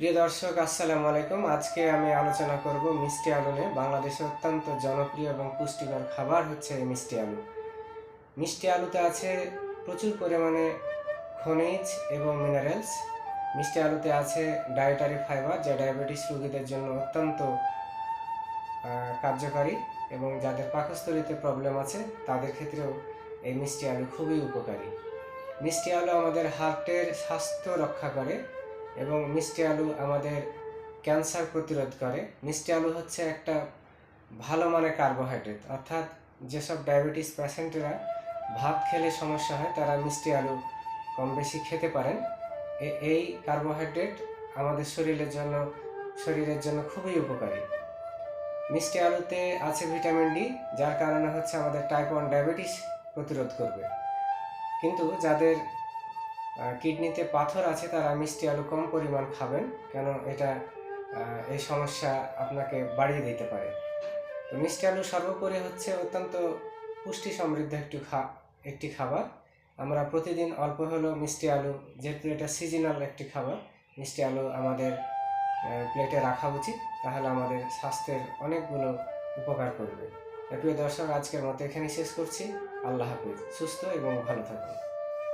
প্রিয় দর্শক, আসসালামু আলাইকুম। আজকে আমি আলোচনা করব মিষ্টি আলু নিয়ে বাংলাদেশে অত্যন্ত জনপ্রিয় এবং পুষ্টিকর খাবার হচ্ছে মিষ্টি আলু। মিষ্টি আলুতে আছে প্রচুর পরিমাণে খনিজ এবং মিনারেলস মিষ্টি আলুতে আছে ডায়েটারি ফাইবার যা ডায়াবেটিস রোগীদের জন্য অত্যন্ত কার্যকারী এবং যাদের পাকস্থলীতে প্রবলেম আছে, তাদের ক্ষেত্রেও এই মিষ্টি আলু খুবই উপকারী। মিষ্টি আলু আমাদের হার্টের স্বাস্থ্য রক্ষা করে এবং মিষ্টি আলু আমাদের ক্যান্সার প্রতিরোধ করে। মিষ্টি আলু হচ্ছে একটা ভালো মানের কার্বোহাইড্রেট অর্থাৎ যেসব ডায়াবেটিস পেশেন্টেরা ভাত খেলে সমস্যা হয়, তারা মিষ্টি আলু কম বেশি খেতে পারেন। এই কার্বোহাইড্রেট আমাদের শরীরের জন্য শরীরের জন্য খুবই উপকারী। মিষ্টি আলুতে আছে ভিটামিন ডি যার কারণে হচ্ছে আমাদের টাইপ ওয়ান ডায়াবেটিস প্রতিরোধ করবে। কিন্তু যাদের কিডনিতে পাথর আছে, তারা মিষ্টি আলু কম পরিমাণ খাবেন কেন এটা এই সমস্যা আপনাকে বাড়িয়ে দিতে পারে। তো মিষ্টি আলু সর্বোপরি হচ্ছে অত্যন্ত পুষ্টি সমৃদ্ধ একটি খা, একটি খাবার। আমরা প্রতিদিন অল্প হলেও মিষ্টি আলু, যেহেতু এটা সিজনাল একটি খাবার, মিষ্টি আলু আমাদের প্লেটে রাখা উচিত, তাহলে আমাদের স্বাস্থ্যের অনেকগুলো উপকার করবে। প্রিয় দর্শক, আজকের মতো এখানেই শেষ করছি। আল্লাহ হাফিজ। সুস্থ এবং ভালো থাকুন।